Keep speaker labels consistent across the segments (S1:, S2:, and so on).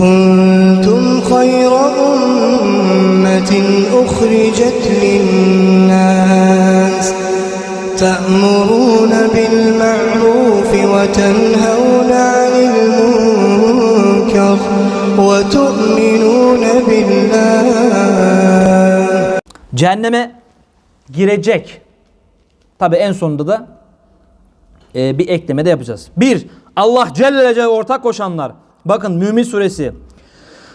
S1: كنتم خير أمة أخرجت للناس تأمرون بالمعروف وتنهون عن المنكر وتؤمنون بالله
S2: Cehenneme girecek. Tabi en sonunda da e, bir ekleme de yapacağız. Bir, Allah Celle Celle ortak koşanlar. Bakın Mümin suresi.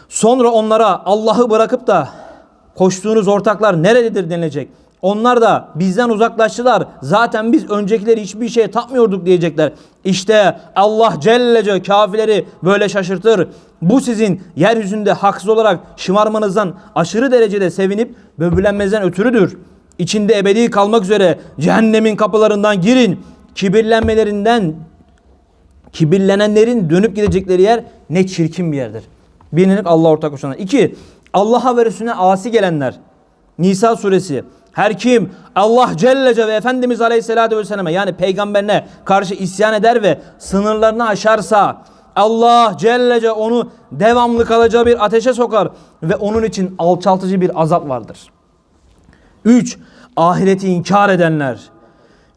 S2: Sonra onlara Allah'ı bırakıp da koştuğunuz ortaklar nerededir denilecek. Onlar da bizden uzaklaştılar. Zaten biz öncekileri hiçbir şeye tapmıyorduk diyecekler. İşte Allah Celle Celle kafirleri böyle şaşırtır. Bu sizin yeryüzünde haksız olarak şımarmanızdan aşırı derecede sevinip böbürlenmenizden ötürüdür. İçinde ebedi kalmak üzere cehennemin kapılarından girin. Kibirlenmelerinden kibirlenenlerin dönüp gidecekleri yer ne çirkin bir yerdir. Bilinlik Allah ortak koşanlar. İki, Allah'a ve Resulüne asi gelenler. Nisa suresi. Her kim Allah Celle Celle ve Efendimiz Aleyhisselatü Vesselam'a yani peygamberine karşı isyan eder ve sınırlarını aşarsa Allah Celle Celle onu devamlı kalacağı bir ateşe sokar ve onun için alçaltıcı bir azap vardır. 3. Ahireti inkar edenler.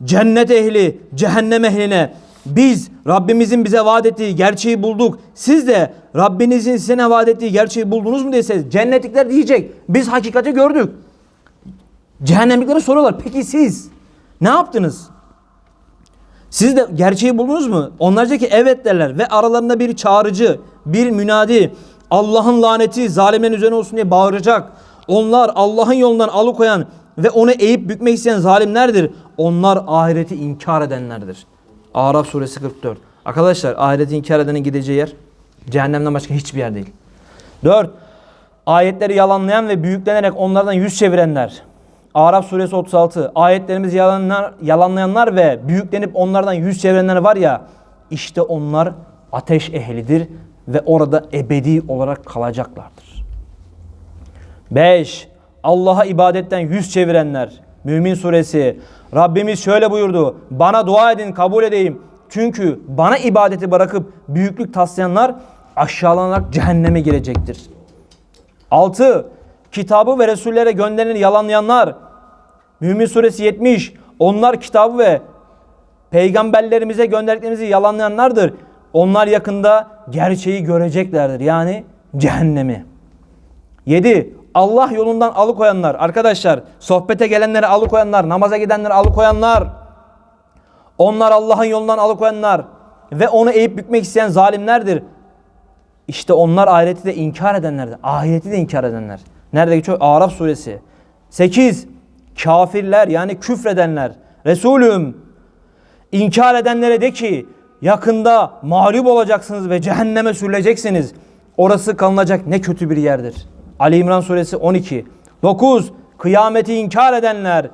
S2: Cennet ehli, cehennem ehline biz Rabbimizin bize vaat ettiği gerçeği bulduk. Siz de Rabbinizin size vaat ettiği gerçeği buldunuz mu deseniz cennetlikler diyecek. Biz hakikati gördük. Cehennemliklere soruyorlar. Peki siz ne yaptınız? Siz de gerçeği buldunuz mu? Onlar diyecek ki evet derler ve aralarında bir çağrıcı, bir münadi Allah'ın laneti zalimlerin üzerine olsun diye bağıracak. Onlar Allah'ın yolundan alıkoyan ve onu eğip bükmek isteyen zalimlerdir. Onlar ahireti inkar edenlerdir. Araf suresi 44. Arkadaşlar ahireti inkar edenin gideceği yer cehennemden başka hiçbir yer değil. 4. Ayetleri yalanlayan ve büyüklenerek onlardan yüz çevirenler. Araf suresi 36. Ayetlerimizi yalanlar, yalanlayanlar ve büyüklenip onlardan yüz çevirenler var ya işte onlar ateş ehlidir ve orada ebedi olarak kalacaklardır. 5. Allah'a ibadetten yüz çevirenler. Mümin suresi. Rabbimiz şöyle buyurdu. Bana dua edin kabul edeyim. Çünkü bana ibadeti bırakıp büyüklük taslayanlar aşağılanarak cehenneme girecektir. 6. Kitabı ve Resullere gönderileni yalanlayanlar. Mümin suresi 70. Onlar kitabı ve peygamberlerimize gönderdiklerimizi yalanlayanlardır. Onlar yakında gerçeği göreceklerdir. Yani cehennemi. 7. Allah yolundan alıkoyanlar. Arkadaşlar sohbete gelenleri alıkoyanlar, namaza gidenleri alıkoyanlar. Onlar Allah'ın yolundan alıkoyanlar ve onu eğip bükmek isteyen zalimlerdir. İşte onlar ahireti de inkar edenlerdir. Ahireti de inkar edenler. Nerede geçiyor? Araf suresi. 8. Kafirler yani küfredenler. Resulüm inkar edenlere de ki yakında mağlup olacaksınız ve cehenneme sürüleceksiniz. Orası kalınacak ne kötü bir yerdir. Ali İmran suresi 12. 9. Kıyameti inkar edenler.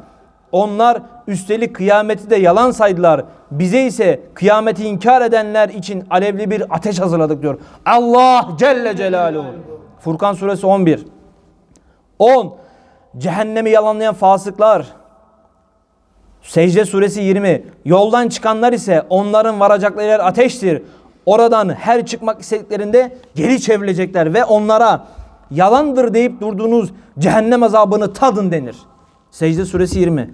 S2: Onlar üstelik kıyameti de yalan saydılar. Bize ise kıyameti inkar edenler için alevli bir ateş hazırladık diyor. Allah Celle Celaluhu. Furkan suresi 11. 10. Cehennemi yalanlayan fasıklar. Secde suresi 20. Yoldan çıkanlar ise onların varacakları yer ateştir. Oradan her çıkmak istediklerinde geri çevrilecekler ve onlara yalandır deyip durduğunuz cehennem azabını tadın denir. Secde suresi 20.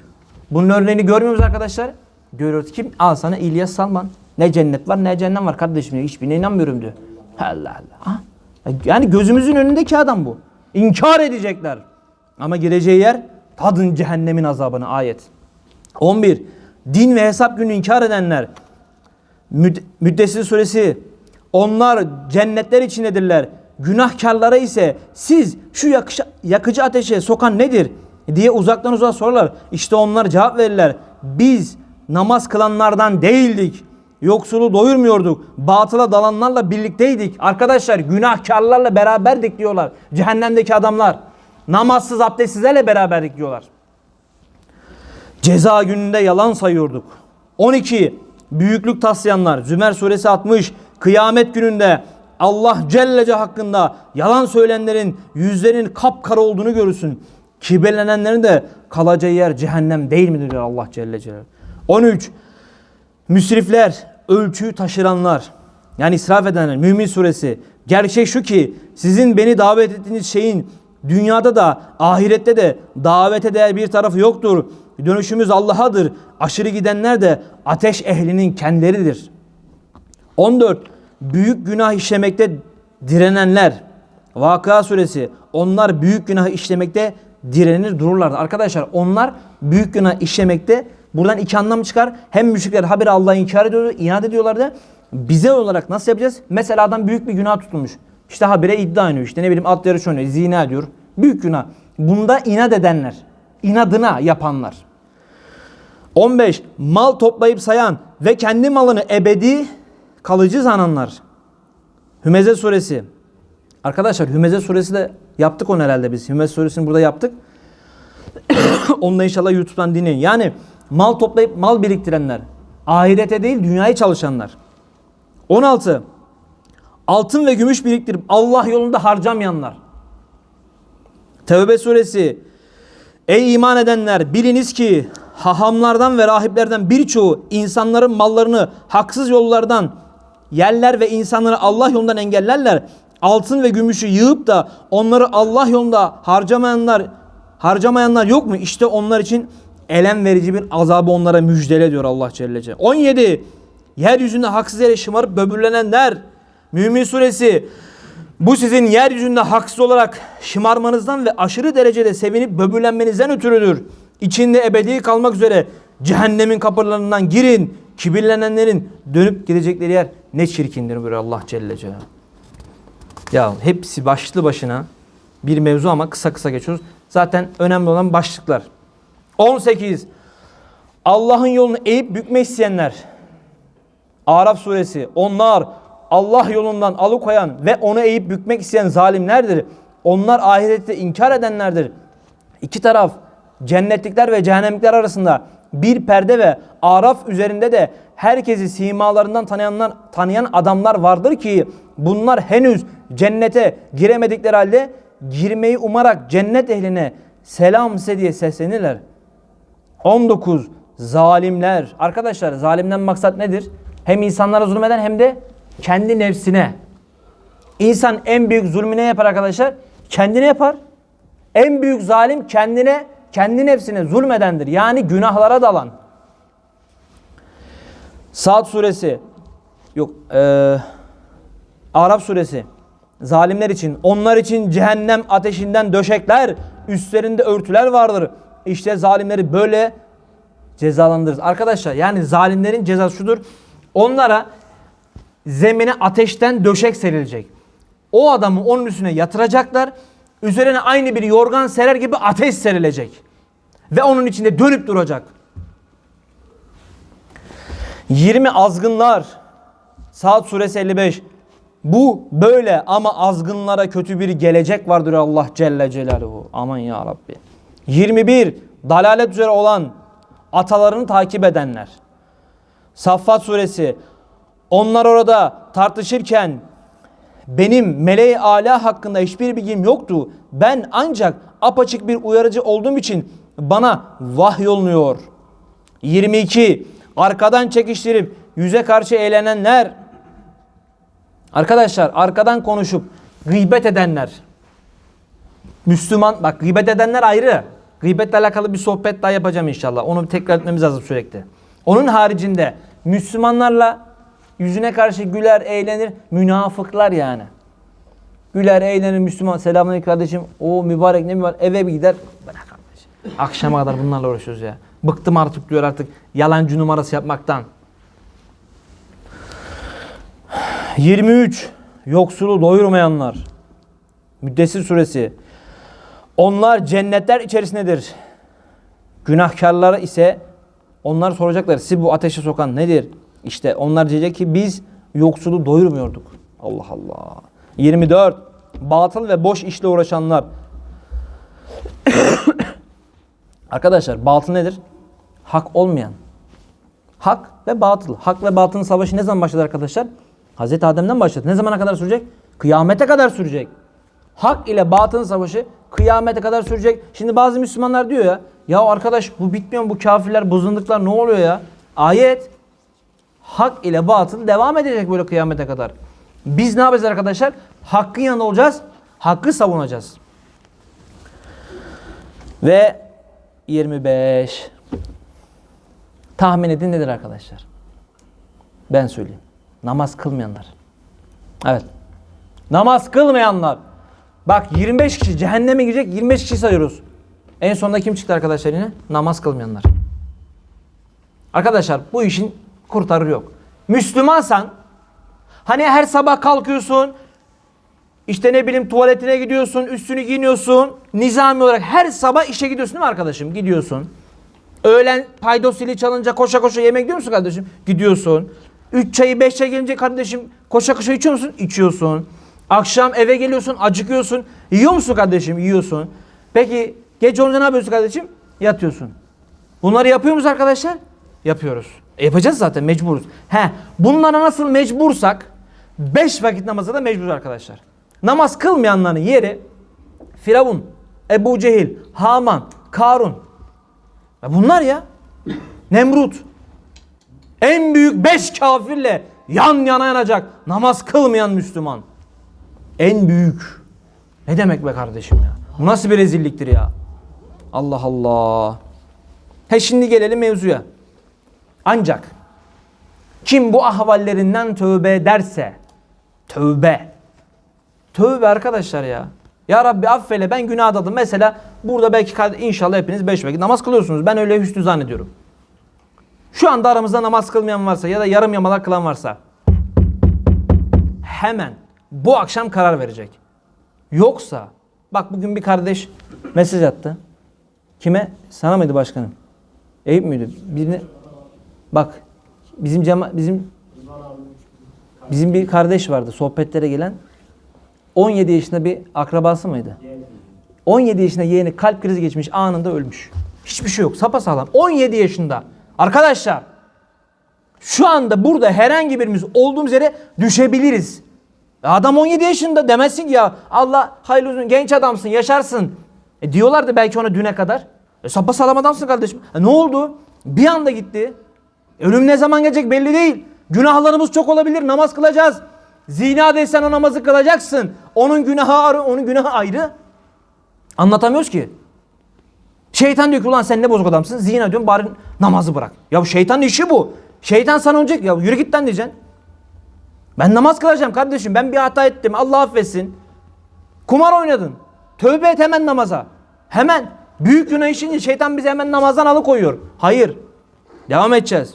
S2: Bunun örneğini görmüyor muyuz arkadaşlar? Görüyoruz. Kim? Al sana İlyas Salman. Ne cennet var ne cehennem var kardeşim. Hiçbirine inanmıyorum diyor. Allah Allah. Ha? Yani gözümüzün önündeki adam bu. İnkar edecekler. Ama gireceği yer tadın cehennemin azabını ayet. 11. Din ve hesap günü inkar edenler. Müd Müddessir suresi. Onlar cennetler içindedirler. Günahkarlara ise siz şu yakış yakıcı ateşe sokan nedir? diye uzaktan uzağa sorarlar. İşte onlar cevap verirler. Biz namaz kılanlardan değildik. Yoksulu doyurmuyorduk. Batıla dalanlarla birlikteydik. Arkadaşlar günahkarlarla beraberdik diyorlar. Cehennemdeki adamlar. Namazsız abdestsizlerle beraberdik diyorlar. Ceza gününde yalan sayıyorduk. 12. Büyüklük taslayanlar. Zümer suresi 60. Kıyamet gününde Allah Cellece hakkında yalan söyleyenlerin yüzlerinin kapkara olduğunu görürsün. Kibirlenenlerin de kalacağı yer cehennem değil midir diyor Allah Celle Celaluhu. 13. Müsrifler, ölçüyü taşıranlar. Yani israf edenler. Mümin suresi. Gerçek şu ki sizin beni davet ettiğiniz şeyin dünyada da ahirette de davete değer bir tarafı yoktur. Dönüşümüz Allah'adır. Aşırı gidenler de ateş ehlinin kendileridir. 14. Büyük günah işlemekte direnenler. Vakıa suresi. Onlar büyük günah işlemekte direnir dururlardı. Arkadaşlar onlar büyük günah işlemekte buradan iki anlam çıkar. Hem müşrikler haberi Allah'ı inkar ediyordu, inat ediyorlardı. Bize olarak nasıl yapacağız? Mesela adam büyük bir günah tutulmuş. İşte habire iddia ediyor. İşte ne bileyim at yarışı oynuyor, zina ediyor. Büyük günah. Bunda inat edenler. inadına yapanlar. 15. Mal toplayıp sayan ve kendi malını ebedi kalıcı sananlar. Hümeze suresi. Arkadaşlar Hümeze suresi de yaptık onu herhalde biz. Hümeze suresini burada yaptık. onu da inşallah YouTube'dan dinleyin. Yani mal toplayıp mal biriktirenler. Ahirete değil dünyayı çalışanlar. 16. Altın ve gümüş biriktirip Allah yolunda harcamayanlar. Tevbe suresi. Ey iman edenler biliniz ki hahamlardan ve rahiplerden birçoğu insanların mallarını haksız yollardan yerler ve insanları Allah yolundan engellerler. Altın ve gümüşü yığıp da onları Allah yolunda harcamayanlar harcamayanlar yok mu? İşte onlar için elem verici bir azabı onlara müjdele diyor Allah Celle Celle. 17. Yeryüzünde haksız yere şımarıp böbürlenenler. Mümin suresi. Bu sizin yeryüzünde haksız olarak şımarmanızdan ve aşırı derecede sevinip böbürlenmenizden ötürüdür. İçinde ebedi kalmak üzere cehennemin kapılarından girin. Kibirlenenlerin dönüp gidecekleri yer ne çirkindir buyuruyor Allah Celle Celaluhu. Ya hepsi başlı başına bir mevzu ama kısa kısa geçiyoruz. Zaten önemli olan başlıklar. 18. Allah'ın yolunu eğip bükmek isteyenler. Araf suresi. Onlar Allah yolundan alıkoyan ve onu eğip bükmek isteyen zalimlerdir. Onlar ahirette inkar edenlerdir. İki taraf cennetlikler ve cehennemlikler arasında bir perde ve araf üzerinde de herkesi simalarından tanıyanlar, tanıyan adamlar vardır ki bunlar henüz cennete giremedikleri halde girmeyi umarak cennet ehline selam size diye seslenirler. 19. Zalimler. Arkadaşlar zalimden maksat nedir? Hem insanlara zulmeden hem de kendi nefsine. İnsan en büyük zulmü ne yapar arkadaşlar? Kendine yapar. En büyük zalim kendine, kendi nefsine zulmedendir. Yani günahlara dalan. Saat suresi. Yok. Ee, Arap suresi. Zalimler için, onlar için cehennem ateşinden döşekler, üstlerinde örtüler vardır. İşte zalimleri böyle cezalandırırız. Arkadaşlar yani zalimlerin cezası şudur. Onlara zemine ateşten döşek serilecek. O adamı onun üstüne yatıracaklar. Üzerine aynı bir yorgan serer gibi ateş serilecek. Ve onun içinde dönüp duracak. 20 azgınlar. Saat suresi 55. Bu böyle ama azgınlara kötü bir gelecek vardır Allah Celle Celaluhu. Aman ya Rabbi. 21. Dalalet üzere olan atalarını takip edenler. Saffat suresi. Onlar orada tartışırken benim meleği ala hakkında hiçbir bilgim yoktu. Ben ancak apaçık bir uyarıcı olduğum için bana vahyolunuyor. 22. Arkadan çekiştirip yüze karşı eğlenenler. Arkadaşlar arkadan konuşup gıybet edenler. Müslüman bak gıybet edenler ayrı. Gıybetle alakalı bir sohbet daha yapacağım inşallah. Onu tekrar etmemiz lazım sürekli. Onun haricinde Müslümanlarla yüzüne karşı güler, eğlenir. Münafıklar yani. Güler, eğlenir Müslüman. Selamünaleyküm kardeşim. O mübarek ne mübarek. Eve bir gider. Bırak. Akşama kadar bunlarla uğraşıyoruz ya. Bıktım artık diyor artık. Yalancı numarası yapmaktan. 23. Yoksulu doyurmayanlar. Müddessir suresi. Onlar cennetler içerisindedir. Günahkarlara ise onlar soracaklar. Sizi bu ateşe sokan nedir? İşte onlar diyecek ki biz yoksulu doyurmuyorduk. Allah Allah. 24. Batıl ve boş işle uğraşanlar. Arkadaşlar batıl nedir? Hak olmayan. Hak ve batıl. Hak ve batılın savaşı ne zaman başladı arkadaşlar? Hazreti Adem'den başladı. Ne zamana kadar sürecek? Kıyamete kadar sürecek. Hak ile batılın savaşı kıyamete kadar sürecek. Şimdi bazı Müslümanlar diyor ya, ya arkadaş bu bitmiyor mu bu kafirler, bozunluklar ne oluyor ya? Ayet. Hak ile batıl devam edecek böyle kıyamete kadar. Biz ne yapacağız arkadaşlar? Hakkın yanında olacağız. Hakkı savunacağız. Ve 25. Tahmin edin nedir arkadaşlar? Ben söyleyeyim. Namaz kılmayanlar. Evet. Namaz kılmayanlar. Bak 25 kişi cehenneme girecek 25 kişi sayıyoruz. En sonunda kim çıktı arkadaşlar yine? Namaz kılmayanlar. Arkadaşlar bu işin kurtarır yok. Müslümansan hani her sabah kalkıyorsun işte ne bileyim tuvaletine gidiyorsun, üstünü giyiniyorsun. Nizami olarak her sabah işe gidiyorsun değil mi arkadaşım? Gidiyorsun. Öğlen paydos zili çalınca koşa koşa yemek gidiyor musun kardeşim? Gidiyorsun. 3 çayı 5 çay gelince kardeşim koşa koşa içiyor musun? İçiyorsun. Akşam eve geliyorsun acıkıyorsun. Yiyor musun kardeşim? Yiyorsun. Peki gece olunca ne yapıyorsun kardeşim? Yatıyorsun. Bunları yapıyor muyuz arkadaşlar? Yapıyoruz. E, yapacağız zaten mecburuz. He, bunlara nasıl mecbursak 5 vakit namaza da mecburuz arkadaşlar. Namaz kılmayanların yeri Firavun, Ebu Cehil, Haman, Karun. Ya bunlar ya. Nemrut. En büyük 5 kafirle yan yana yanacak namaz kılmayan Müslüman. En büyük. Ne demek be kardeşim ya? Bu nasıl bir rezilliktir ya? Allah Allah. He şimdi gelelim mevzuya. Ancak kim bu ahvallerinden tövbe ederse tövbe. Tövbe arkadaşlar ya. Ya Rabbi affeyle ben günah adadım. Mesela burada belki inşallah hepiniz beş vakit namaz kılıyorsunuz. Ben öyle hüsnü zannediyorum. Şu anda aramızda namaz kılmayan varsa ya da yarım yamalak kılan varsa hemen bu akşam karar verecek. Yoksa bak bugün bir kardeş mesaj attı. Kime? Sana mıydı başkanım? Eyüp müydü? Birine bak bizim cema bizim bizim bir kardeş vardı sohbetlere gelen 17 yaşında bir akrabası mıydı? 17 yaşında yeğeni kalp krizi geçmiş anında ölmüş. Hiçbir şey yok sapasağlam. 17 yaşında. Arkadaşlar şu anda burada herhangi birimiz olduğumuz yere düşebiliriz. Adam 17 yaşında demezsin ya Allah hayırlı olsun genç adamsın yaşarsın. E diyorlardı belki ona düne kadar. E sapasağlam adamsın kardeşim. E ne oldu? Bir anda gitti. Ölüm ne zaman gelecek belli değil. Günahlarımız çok olabilir. Namaz kılacağız. Zina desen o namazı kılacaksın. Onun günahı ayrı, onun günahı ayrı. Anlatamıyoruz ki. Şeytan diyor ki ulan sen ne bozuk adamsın. Zina diyorum bari namazı bırak. Ya şeytanın işi bu. Şeytan sana olacak ya yürü git lan diyeceksin. Ben namaz kılacağım kardeşim. Ben bir hata ettim. Allah affetsin. Kumar oynadın. Tövbe et hemen namaza. Hemen. Büyük günah işince şeytan bizi hemen namazdan alıkoyuyor. Hayır. Devam edeceğiz.